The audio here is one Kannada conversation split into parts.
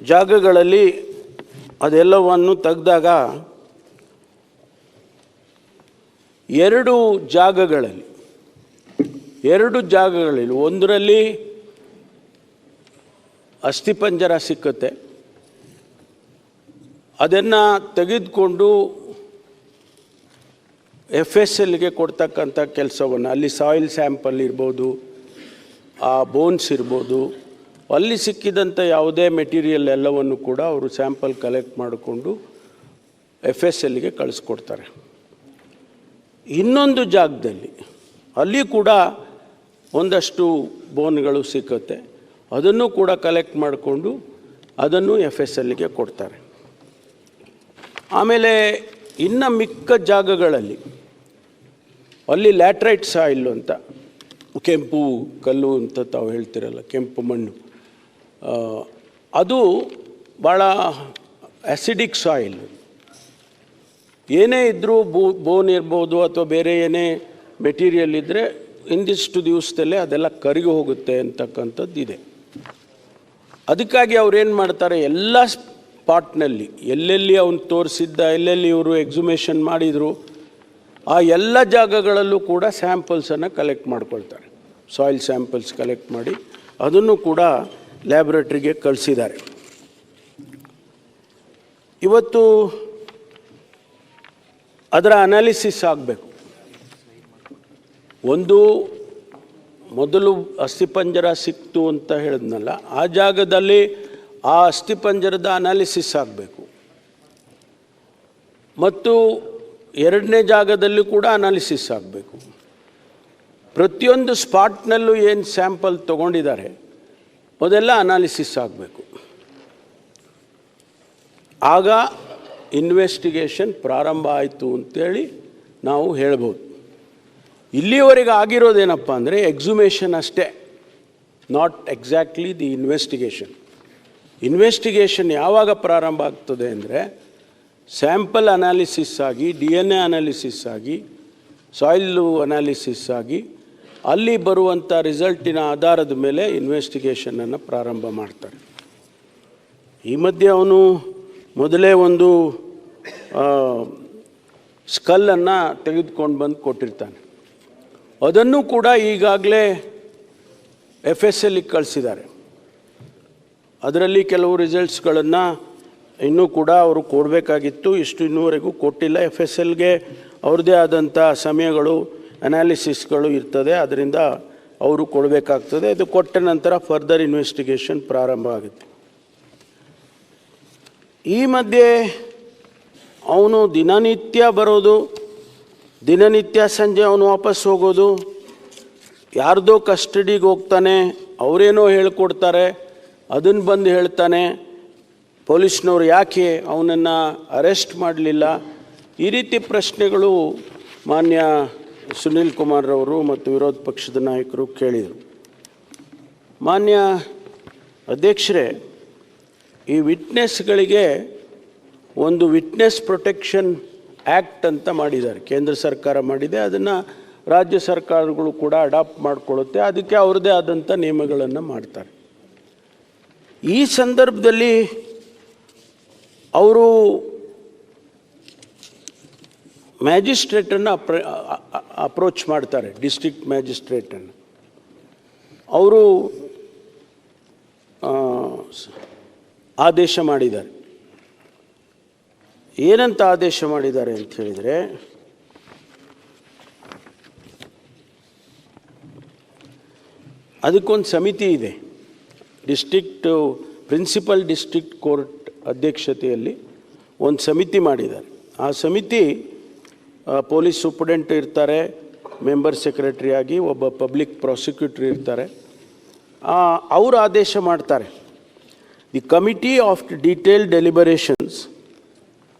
ಜಾಗಗಳಲ್ಲಿ ಅದೆಲ್ಲವನ್ನು ತೆಗೆದಾಗ ಎರಡು ಜಾಗಗಳಲ್ಲಿ ಎರಡು ಜಾಗಗಳಲ್ಲಿ, ಒಂದರಲ್ಲಿ ಅಸ್ಥಿಪಂಜರ ಸಿಕ್ಕುತ್ತೆ. ಅದನ್ನು ತೆಗೆದುಕೊಂಡು ಎಫ್ ಎಸ್ ಎಲ್ಗೆ ಕೊಡ್ತಕ್ಕಂಥ ಕೆಲಸವನ್ನು, ಅಲ್ಲಿ ಸಾಯಿಲ್ ಸ್ಯಾಂಪಲ್ ಇರ್ಬೋದು, ಆ ಬೋನ್ಸ್ ಇರ್ಬೋದು ಅಲ್ಲಿ ಸಿಕ್ಕಿದಂಥ ಯಾವುದೇ ಮೆಟೀರಿಯಲ್ ಎಲ್ಲವನ್ನು ಕೂಡ ಅವರು ಸ್ಯಾಂಪಲ್ ಕಲೆಕ್ಟ್ ಮಾಡಿಕೊಂಡು ಎಫ್ ಎಸ್ ಎಲ್ಗೆ ಕಳಿಸ್ಕೊಡ್ತಾರೆ. ಇನ್ನೊಂದು ಜಾಗದಲ್ಲಿ ಅಲ್ಲಿ ಕೂಡ ಒಂದಷ್ಟು ಬೋನ್ಗಳು ಸಿಕ್ಕುತ್ತೆ. ಅದನ್ನು ಕೂಡ ಕಲೆಕ್ಟ್ ಮಾಡಿಕೊಂಡು ಅದನ್ನು ಎಫ್ ಎಸ್ ಎಲ್ಗೆ ಕೊಡ್ತಾರೆ. ಆಮೇಲೆ ಇನ್ನು ಮಿಕ್ಕ ಜಾಗಗಳಲ್ಲಿ ಅಲ್ಲಿ ಲ್ಯಾಟ್ರೈಟ್ ಸಾಯಿಲ್ ಅಂತ ಕೆಂಪು ಕಲ್ಲು ಅಂತ ತಾವು ಹೇಳ್ತಿರಲ್ಲ, ಕೆಂಪು ಮಣ್ಣು. ಅದು ಭಾಳ ಆ್ಯಸಿಡಿಕ್ ಸಾಯಿಲ್ ಏನೇ ಇದ್ದರೂ ಬೋ ಬೋನ್ ಇರ್ಬೋದು ಅಥವಾ ಬೇರೆ ಏನೇ ಮೆಟೀರಿಯಲ್ ಇದ್ದರೆ ಇಂದಿಷ್ಟು ದಿವಸದಲ್ಲೇ ಅದೆಲ್ಲ ಕರಗಿ ಹೋಗುತ್ತೆ ಅಂತಕ್ಕಂಥದ್ದು ಇದೆ. ಅದಕ್ಕಾಗಿ ಅವ್ರೇನು ಮಾಡ್ತಾರೆ, ಎಲ್ಲ ಸ್ಪಾಟ್ನಲ್ಲಿ ಎಲ್ಲೆಲ್ಲಿ ಅವನು ತೋರಿಸಿದ್ದ, ಎಲ್ಲೆಲ್ಲಿ ಇವರು ಎಕ್ಸುಮೇಷನ್ ಮಾಡಿದರು, ಆ ಎಲ್ಲ ಜಾಗಗಳಲ್ಲೂ ಕೂಡ ಸ್ಯಾಂಪಲ್ಸನ್ನು ಕಲೆಕ್ಟ್ ಮಾಡ್ಕೊಳ್ತಾರೆ. ಸಾಯಿಲ್ ಸ್ಯಾಂಪಲ್ಸ್ ಕಲೆಕ್ಟ್ ಮಾಡಿ, ಅದನ್ನು ಕೂಡ ಲ್ಯಾಬ್ರೇಟ್ರಿಗೆ ಕಳಿಸಿದ್ದಾರೆ. ಇವತ್ತು ಅದರ ಅನಾಲಿಸಿಸ್ ಆಗಬೇಕು. ಒಂದು ಮೊದಲು ಅಸ್ಥಿಪಂಜರ ಸಿಕ್ತು ಅಂತ ಹೇಳಿದ್ನಲ್ಲ, ಆ ಜಾಗದಲ್ಲಿ ಆ ಅಸ್ಥಿಪಂಜರದ ಅನಾಲಿಸಿಸ್ ಆಗಬೇಕು. ಮತ್ತು ಎರಡನೇ ಜಾಗದಲ್ಲಿ ಕೂಡ ಅನಾಲಿಸಿಸ್ ಆಗಬೇಕು. ಪ್ರತಿಯೊಂದು ಸ್ಪಾಟ್ನಲ್ಲೂ ಏನು ಸ್ಯಾಂಪಲ್ ತೊಗೊಂಡಿದ್ದಾರೆ ಅದೆಲ್ಲ ಅನಾಲಿಸಿಸ್ ಆಗಬೇಕು. ಆಗ ಇನ್ವೆಸ್ಟಿಗೇಷನ್ ಪ್ರಾರಂಭ ಆಯಿತು ಅಂತೇಳಿ ನಾವು ಹೇಳ್ಬೋದು. ಇಲ್ಲಿವರೆಗೆ ಆಗಿರೋದೇನಪ್ಪ ಅಂದರೆ ಎಕ್ಸುಮೇಷನ್ ಅಷ್ಟೇ not exactly the investigation investigation ಯಾವಾಗ ಪ್ರಾರಂಭ ಆಗ್ತದೆ ಅಂದರೆ ಸ್ಯಾಂಪಲ್ ಅನಾಲಿಸಿಸ್ ಆಗಿ ಡಿ ಎನ್ ಎ ಅನಾಲಿಸಿಸ್ ಆಗಿ ಸಾಯಿಲ್ ಅನಾಲಿಸಿಸ್ ಆಗಿ ಅಲ್ಲಿ ಬರುವಂಥ ರಿಸಲ್ಟಿನ ಆಧಾರದ ಮೇಲೆ ಇನ್ವೆಸ್ಟಿಗೇಷನನ್ನು ಪ್ರಾರಂಭ ಮಾಡ್ತಾರೆ. ಈ ಮಧ್ಯೆ ಅವನು ಮೊದಲೇ ಒಂದು ಸ್ಕಲ್ಲನ್ನು ತೆಗೆದುಕೊಂಡು ಬಂದು ಕೊಟ್ಟಿರ್ತಾನೆ. ಅದನ್ನು ಕೂಡ ಈಗಾಗಲೇ ಎಫ್ ಎಸ್ ಎಲ್ಲಿಗೆ ಕಳಿಸಿದ್ದಾರೆ. ಅದರಲ್ಲಿ ಕೆಲವು ರಿಸಲ್ಟ್ಸ್ಗಳನ್ನು ಇನ್ನೂ ಕೂಡ ಅವರು ಕೊಡಬೇಕಾಗಿತ್ತು. ಇಷ್ಟು ಇನ್ನೂವರೆಗೂ ಕೊಟ್ಟಿಲ್ಲ. ಎಫ್ ಎಸ್ ಎಲ್ಗೆ ಅವ್ರದ್ದೇ ಆದಂಥ ಸಮಯಗಳು ಅನಾಲಿಸಿಸ್ಗಳು ಇರ್ತದೆ, ಅದರಿಂದ ಅವರು ಕೊಡಬೇಕಾಗ್ತದೆ. ಅದು ಕೊಟ್ಟ ನಂತರ ಫರ್ದರ್ ಇನ್ವೆಸ್ಟಿಗೇಷನ್ ಪ್ರಾರಂಭ ಆಗುತ್ತೆ. ಈ ಮಧ್ಯೆ ಅವನು ದಿನನಿತ್ಯ ಬರೋದು, ದಿನನಿತ್ಯ ಸಂಜೆ ಅವನು ವಾಪಸ್ ಹೋಗೋದು, ಯಾರ್ದೋ ಕಸ್ಟಡಿಗೆ ಹೋಗ್ತಾನೆ, ಅವರೇನೋ ಹೇಳ್ಕೊಡ್ತಾರೆ ಅದನ್ನು ಬಂದು ಹೇಳ್ತಾನೆ, ಪೊಲೀಸ್ನವ್ರು ಯಾಕೆ ಅವನನ್ನು ಅರೆಸ್ಟ್ ಮಾಡಲಿಲ್ಲ? ಈ ರೀತಿ ಪ್ರಶ್ನೆಗಳು ಮಾನ್ಯ ಸುನೀಲ್ ಕುಮಾರ್ರವರು ಮತ್ತು ವಿರೋಧ ಪಕ್ಷದ ನಾಯಕರು ಕೇಳಿದರು. ಮಾನ್ಯ ಅಧ್ಯಕ್ಷರೇ, ಈ ವಿಟ್ನೆಸ್ಗಳಿಗೆ ಒಂದು ವಿಟ್ನೆಸ್ ಪ್ರೊಟೆಕ್ಷನ್ ಆ್ಯಕ್ಟ್ ಅಂತ ಮಾಡಿದ್ದಾರೆ. ಕೇಂದ್ರ ಸರ್ಕಾರ ಮಾಡಿದೆ, ಅದನ್ನು ರಾಜ್ಯ ಸರ್ಕಾರಗಳು ಕೂಡ ಅಡಾಪ್ಟ್ ಮಾಡಿಕೊಳ್ಳುತ್ತೆ, ಅದಕ್ಕೆ ಅವ್ರದ್ದೇ ಆದಂಥ ನಿಯಮಗಳನ್ನು ಮಾಡ್ತಾರೆ. ಈ ಸಂದರ್ಭದಲ್ಲಿ ಅವರು ಮ್ಯಾಜಿಸ್ಟ್ರೇಟನ್ನು ಅಪ್ರ ಅಪ್ರೋಚ್ ಮಾಡ್ತಾರೆ ಡಿಸ್ಟ್ರಿಕ್ಟ್ ಮ್ಯಾಜಿಸ್ಟ್ರೇಟನ್ನು ಅವರು ಆದೇಶ ಮಾಡಿದ್ದಾರೆ. ಏನಂತ ಆದೇಶ ಮಾಡಿದ್ದಾರೆ ಅಂತ ಹೇಳಿದರೆ, ಅದಕ್ಕೊಂದು ಸಮಿತಿ ಇದೆ. ಡಿಸ್ಟ್ರಿಕ್ಟ್ ಪ್ರಿನ್ಸಿಪಲ್ ಡಿಸ್ಟ್ರಿಕ್ಟ್ ಕೋರ್ಟ್ ಅಧ್ಯಕ್ಷತೆಯಲ್ಲಿ ಒಂದು ಸಮಿತಿ ಮಾಡಿದ್ದಾರೆ. ಆ ಸಮಿತಿ ಪೊಲೀಸ್ ಸೂಪ್ರಿಂಟೆಂಟ್ ಇರ್ತಾರೆ, ಮೆಂಬರ್ ಸೆಕ್ರೆಟರಿಯಾಗಿ ಒಬ್ಬ ಪಬ್ಲಿಕ್ ಪ್ರಾಸಿಕ್ಯೂಟರ್ ಇರ್ತಾರೆ. ಅವರು ಆದೇಶ ಮಾಡ್ತಾರೆ. The committee of detail deliberations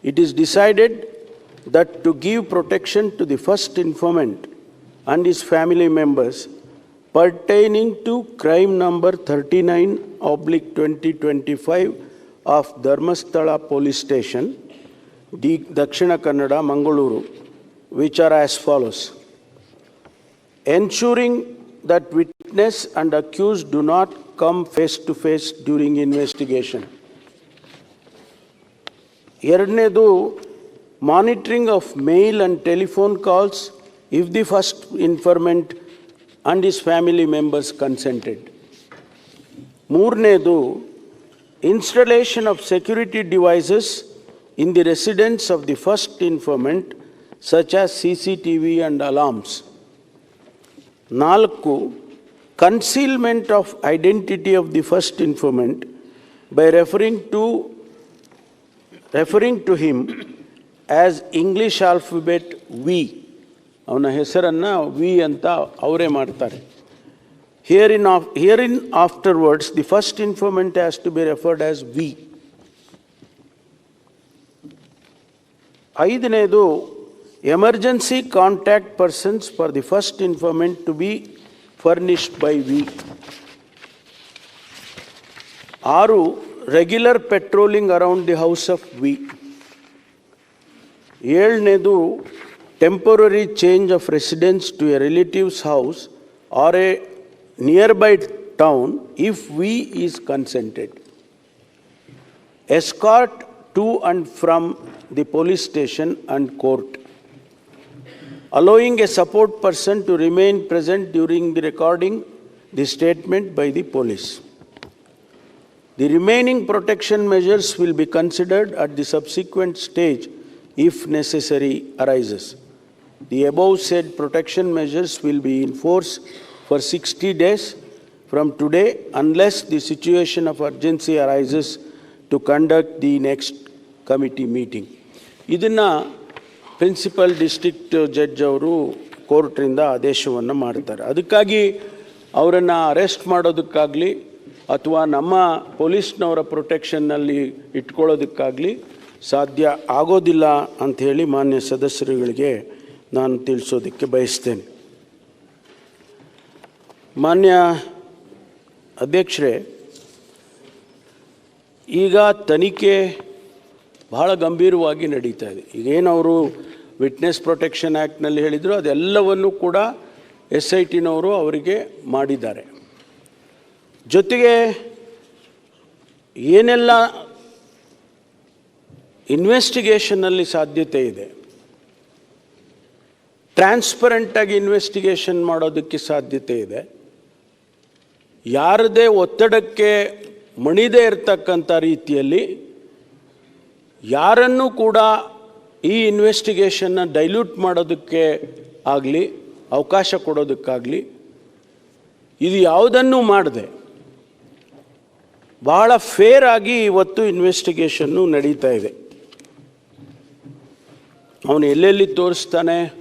it is decided that to give protection to the first informant and is family members pertaining to crime number thirty nine oblique twenty twenty five of Dharmasthala police station the Dakshina Kannada Mangaluru which are as follows. Ensuring that witness and accused do not come face to face during investigation. ಎರಡನೇದು monitoring of mail and telephone calls if the first informant and his family members consented ಮೂರನೇದು installation of security devices in the residence of the first informant such as C C T V and alarms ನಾಲ್ಕು concealment of identity of the first informant by referring to referring to him as English alphabet V ಅವನ ಹೆಸರನ್ನು ವಿ ಅಂತ ಅವರೇ ಮಾಡ್ತಾರೆ here in of here in afterwards the first informant has to be referred as V ಐದನೇದು emergency contact persons for the first informant to be furnished by V ಆರು regular patrolling around the house of V ಏಳನೇದು temporary change of residence to a relatives house or a nearby town if V is consented escort to and from the police station and court, allowing a support person to remain present during the recording the statement by the police. The remaining protection measures will be considered at the subsequent stage if necessary arises. The above said protection measures will be in force for 60 days from today unless the situation of urgency arises to conduct the next committee meeting. ಇದನ್ನು ಪ್ರಿನ್ಸಿಪಲ್ ಡಿಸ್ಟ್ರಿಕ್ಟ್ ಜಡ್ಜ್ ಅವರು ಕೋರ್ಟ್ರಿಂದ ಆದೇಶವನ್ನು ಮಾಡ್ತಾರೆ. ಅದಕ್ಕಾಗಿ ಅವರನ್ನು ಅರೆಸ್ಟ್ ಮಾಡೋದಕ್ಕಾಗಲಿ ಅಥವಾ ನಮ್ಮ ಪೊಲೀಸ್ನವರ ಪ್ರೊಟೆಕ್ಷನ್ನಲ್ಲಿ ಇಟ್ಕೊಳ್ಳೋದಕ್ಕಾಗಲಿ ಸಾಧ್ಯ ಆಗೋದಿಲ್ಲ ಅಂಥೇಳಿ ಮಾನ್ಯ ಸದಸ್ಯರುಗಳಿಗೆ ನಾನು ತಿಳಿಸೋದಕ್ಕೆ ಬಯಸ್ತೇನೆ. ಮಾನ್ಯ ಅಧ್ಯಕ್ಷರೇ, ಈಗ ತನಿಖೆ ಬಹಳ ಗಂಭೀರವಾಗಿ ನಡೀತಾ ಇದೆ. ಈಗೇನವರು ವಿಟ್ನೆಸ್ ಪ್ರೊಟೆಕ್ಷನ್ ಆ್ಯಕ್ಟ್ನಲ್ಲಿ ಹೇಳಿದರು, ಅದೆಲ್ಲವನ್ನು ಕೂಡ ಎಸ್ ಐ ಟಿನವರು ಅವರಿಗೆ ಮಾಡಿದ್ದಾರೆ. ಜೊತೆಗೆ ಏನೆಲ್ಲ ಇನ್ವೆಸ್ಟಿಗೇಷನ್ನಲ್ಲಿ ಸಾಧ್ಯತೆ ಇದೆ? ಟ್ರಾನ್ಸ್ಪರೆಂಟಾಗಿ ಇನ್ವೆಸ್ಟಿಗೇಷನ್ ಮಾಡೋದಕ್ಕೆ ಸಾಧ್ಯತೆ ಇದೆ. ಯಾರದೇ ಒತ್ತಡಕ್ಕೆ ಮಣಿದೇ ಇರತಕ್ಕಂಥ ರೀತಿಯಲ್ಲಿ ಯಾರನ್ನೂ ಕೂಡ ಈ ಇನ್ವೆಸ್ಟಿಗೇಷನ್ನ ಡೈಲ್ಯೂಟ್ ಮಾಡೋದಕ್ಕೆ ಆಗಲಿ, ಅವಕಾಶ ಕೊಡೋದಕ್ಕಾಗಲಿ, ಇದು ಯಾವುದನ್ನೂ ಮಾಡದೆ. ಬಹಳ ಫೇರ್ ಆಗಿ ಇವತ್ತು ಇನ್ವೆಸ್ಟಿಗೇಷನ್ನು ನಡೀತಾ ಇದೆ. ಅವನು ಎಲ್ಲೆಲ್ಲಿ ತೋರಿಸ್ತಾನೆ,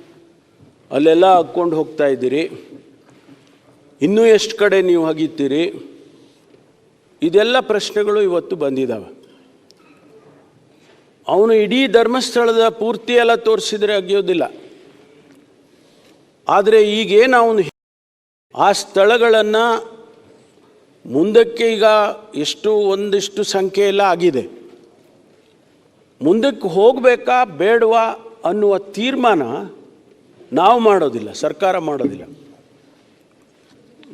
ಅಲ್ಲೆಲ್ಲ ಹಾಕ್ಕೊಂಡು ಹೋಗ್ತಾ ಇದ್ದೀರಿ. ಇನ್ನೂ ಎಷ್ಟು ಕಡೆ ನೀವು ಹಗಿತೀರಿ? ಇದೆಲ್ಲ ಪ್ರಶ್ನೆಗಳು ಇವತ್ತು ಬಂದಿದ್ದಾವೆ ಅವನು ಇಡೀ ಧರ್ಮಸ್ಥಳದ ಪೂರ್ತಿ ಎಲ್ಲ ತೋರಿಸಿದ್ರೆ ಅಗಿಯೋದಿಲ್ಲ. ಆದರೆ ಈಗೇನು ಅವನು ಆ ಸ್ಥಳಗಳನ್ನು ಮುಂದಕ್ಕೆ ಈಗ ಎಷ್ಟು ಒಂದಿಷ್ಟು ಸಂಖ್ಯೆ ಎಲ್ಲ ಆಗಿದೆ. ಮುಂದಕ್ಕೆ ಹೋಗಬೇಕಾ ಬೇಡವಾ ಅನ್ನುವ ತೀರ್ಮಾನ ನಾವು ಮಾಡೋದಿಲ್ಲ, ಸರ್ಕಾರ ಮಾಡೋದಿಲ್ಲ.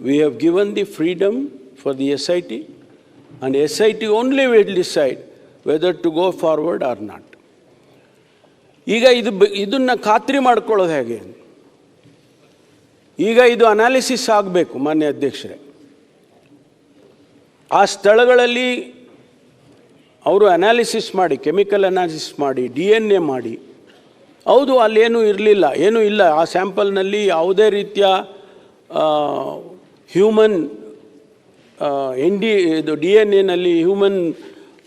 We have given the freedom for the S I T and S I T only will decide whether to go forward or not ಈಗ ಇದು ಇದನ್ನು ಖಾತ್ರಿ ಮಾಡ್ಕೊಳ್ಳೋದು ಹೇಗೆ? ಈಗ ಇದು ಅನಾಲಿಸಿಸ್ ಆಗಬೇಕು ಮಾನ್ಯ ಅಧ್ಯಕ್ಷರೇ. ಆ ಸ್ಥಳಗಳಲ್ಲಿ ಅವರು ಅನಾಲಿಸಿಸ್ ಮಾಡಿ ಕೆಮಿಕಲ್ ಅನಾಲಿಸಿಸ್ ಮಾಡಿ ಡಿ ಎನ್ ಎ ಮಾಡಿ. ಹೌದು, ಅಲ್ಲೇನೂ ಇರಲಿಲ್ಲ, ಏನೂ ಇಲ್ಲ. ಆ ಸ್ಯಾಂಪಲ್ನಲ್ಲಿ ಯಾವುದೇ ರೀತಿಯ ಹ್ಯೂಮನ್ ಎನ್ ಡಿ ಇದು ಡಿ ಎನ್ ಎನಲ್ಲಿ ಹ್ಯೂಮನ್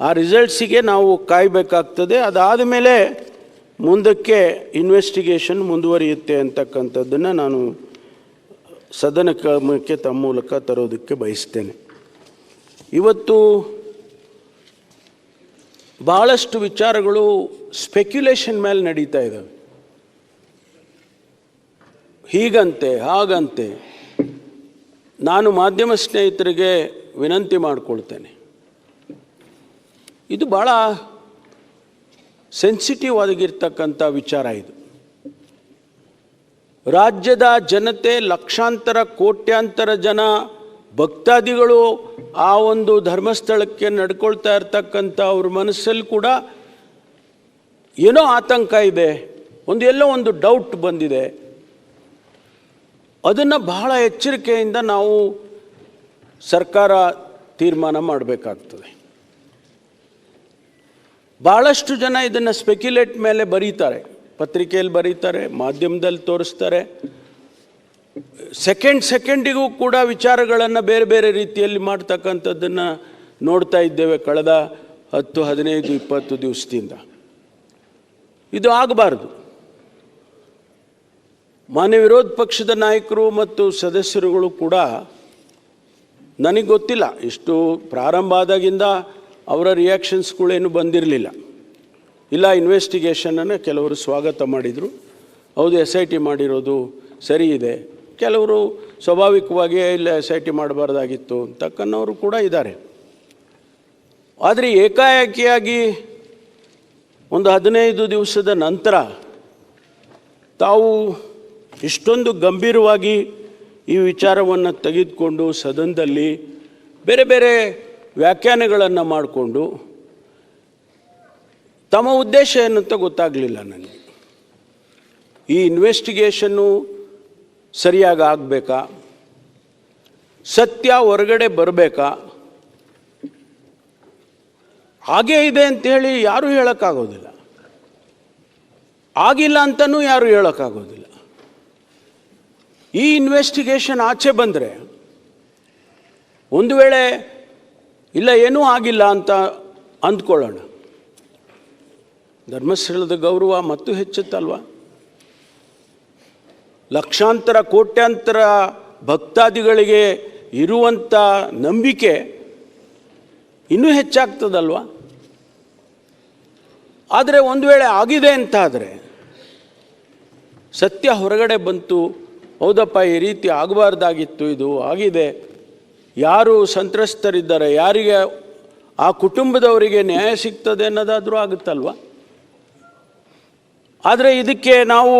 ಆ ರಿಸಲ್ಟ್ಸಿಗೆ ನಾವು ಕಾಯಬೇಕಾಗ್ತದೆ. ಅದಾದ ಮೇಲೆ ಮುಂದಕ್ಕೆ ಇನ್ವೆಸ್ಟಿಗೇಷನ್ ಮುಂದುವರಿಯುತ್ತೆ ಅಂತಕ್ಕಂಥದ್ದನ್ನು ನಾನು ಸದನ ಕ್ರಮಕ್ಕೆ ತಮ್ಮ ಮೂಲಕ ತರೋದಕ್ಕೆ ಬಯಸ್ತೇನೆ. ಇವತ್ತು ಬಹಳಷ್ಟು ವಿಚಾರಗಳು ಸ್ಪೆಕ್ಯುಲೇಷನ್ ಮೇಲೆ ನಡೀತಾ ಇದ್ದಾವೆ ಹೀಗಂತೆ, ಹಾಗಂತೆ. ನಾನು ಮಾಧ್ಯಮ ಸ್ನೇಹಿತರಿಗೆ ವಿನಂತಿ ಮಾಡಿಕೊಳ್ತೇನೆ. ಇದು ಭಾಳ ಸೆನ್ಸಿಟಿವ್ ಆಗಿರ್ತಕ್ಕಂಥ ವಿಚಾರ ಇದು. ರಾಜ್ಯದ ಜನತೆ ಲಕ್ಷಾಂತರ, ಕೋಟ್ಯಾಂತರ ಜನ ಭಕ್ತಾದಿಗಳು ಆ ಒಂದು ಧರ್ಮಸ್ಥಳಕ್ಕೆ ನಡ್ಕೊಳ್ತಾ ಇರ್ತಕ್ಕಂಥ ಅವ್ರ ಮನಸ್ಸಲ್ಲಿ ಕೂಡ ಏನೋ ಆತಂಕ ಇದೆ. ಒಂದು ಎಲ್ಲೋ ಒಂದು ಡೌಟ್ ಬಂದಿದೆ. ಅದನ್ನು ಬಹಳ ಎಚ್ಚರಿಕೆಯಿಂದ ನಾವು ಸರ್ಕಾರ ತೀರ್ಮಾನ ಮಾಡಬೇಕಾಗ್ತದೆ. ಭಾಳಷ್ಟು ಜನ ಇದನ್ನು ಸ್ಪೆಕ್ಯುಲೇಟ್ ಮೇಲೆ ಬರೀತಾರೆ. ಪತ್ರಿಕೆಯಲ್ಲಿ ಬರೀತಾರೆ, ಮಾಧ್ಯಮದಲ್ಲಿ ತೋರಿಸ್ತಾರೆ. ಸೆಕೆಂಡ್ ಸೆಕೆಂಡಿಗೂ ಕೂಡ ವಿಚಾರಗಳನ್ನು ಬೇರೆ ಬೇರೆ ರೀತಿಯಲ್ಲಿ ಮಾಡ್ತಕ್ಕಂಥದ್ದನ್ನು ನೋಡ್ತಾ ಇದ್ದೇವೆ ಕಳೆದ ಹತ್ತು, ಹದಿನೈದು, ಇಪ್ಪತ್ತು ದಿವಸದಿಂದ. ಇದು ಆಗಬಾರ್ದು. ಮಾನ್ಯ ವಿರೋಧ ಪಕ್ಷದ ನಾಯಕರು ಮತ್ತು ಸದಸ್ಯರುಗಳು ಕೂಡ ನನಗೆ ಗೊತ್ತಿಲ್ಲ. ಇಷ್ಟು ಪ್ರಾರಂಭ ಆದಾಗಿಂದ ಅವರ ರಿಯಾಕ್ಷನ್ಸ್ಗಳೇನು ಬಂದಿರಲಿಲ್ಲ. ಇಲ್ಲ ಇನ್ವೆಸ್ಟಿಗೇಷನನ್ನು ಕೆಲವರು ಸ್ವಾಗತ ಮಾಡಿದರು. ಹೌದು ಎಸ್ ಐ ಟಿ ಮಾಡಿರೋದು ಸರಿ ಇದೆ. ಕೆಲವರು ಸ್ವಾಭಾವಿಕವಾಗಿಯೇ ಇಲ್ಲ ಎಸ್ ಐ ಟಿ ಮಾಡಬಾರ್ದಾಗಿತ್ತು ಅಂತಕ್ಕನ್ನವರು ಕೂಡ ಇದ್ದಾರೆ. ಆದರೆ ಏಕಾಏಕಿಯಾಗಿ ಒಂದು ಹದಿನೈದು ದಿವಸದ ನಂತರ ತಾವು ಇಷ್ಟೊಂದು ಗಂಭೀರವಾಗಿ ಈ ವಿಚಾರವನ್ನು ತೆಗೆದುಕೊಂಡು ಸದನದಲ್ಲಿ ಬೇರೆ ಬೇರೆ ವ್ಯಾಖ್ಯಾನಗಳನ್ನು ಮಾಡಿಕೊಂಡು ತಮ್ಮ ಉದ್ದೇಶ ಏನಂತ ಗೊತ್ತಾಗಲಿಲ್ಲ ನನಗೆ. ಈ ಇನ್ವೆಸ್ಟಿಗೇಷನ್ನು ಸರಿಯಾಗಿ ಆಗಬೇಕಾ? ಸತ್ಯ ಹೊರಗಡೆ ಬರಬೇಕಾ? ಹಾಗೇ ಇದೆ ಅಂತೇಳಿ ಯಾರೂ ಹೇಳೋಕ್ಕಾಗೋದಿಲ್ಲ. ಆಗಿಲ್ಲ ಅಂತಲೂ ಯಾರೂ ಹೇಳೋಕ್ಕಾಗೋದಿಲ್ಲ. ಈ ಇನ್ವೆಸ್ಟಿಗೇಷನ್ ಆಚೆ ಬಂದರೆ ಒಂದು ವೇಳೆ ಇಲ್ಲ, ಏನೂ ಆಗಿಲ್ಲ ಅಂತ ಅಂದ್ಕೊಳ್ಳೋಣ. ಧರ್ಮಸ್ಥಳದ ಗೌರವ ಮತ್ತು ಹೆಚ್ಚುತ್ತಲ್ವ? ಲಕ್ಷಾಂತರ, ಕೋಟ್ಯಾಂತರ ಭಕ್ತಾದಿಗಳಿಗೆ ಇರುವಂಥ ನಂಬಿಕೆ ಇನ್ನೂ ಹೆಚ್ಚಾಗ್ತದಲ್ವ? ಆದರೆ ಒಂದು ವೇಳೆ ಆಗಿದೆ ಅಂತಾದರೆ ಸತ್ಯ ಹೊರಗಡೆ ಬಂತು, ಹೌದಪ್ಪ, ಈ ರೀತಿ ಆಗಬಾರ್ದಾಗಿತ್ತು, ಇದು ಆಗಿದೆ ಯಾರು ಸಂತ್ರಸ್ತರಿದ್ದಾರೆ ಯಾರಿಗೆ ಆ ಕುಟುಂಬದವರಿಗೆ ನ್ಯಾಯ ಸಿಗ್ತದೆ ಅನ್ನೋದಾದರೂ ಆಗುತ್ತಲ್ವ? ಆದರೆ ಇದಕ್ಕೆ ನಾವು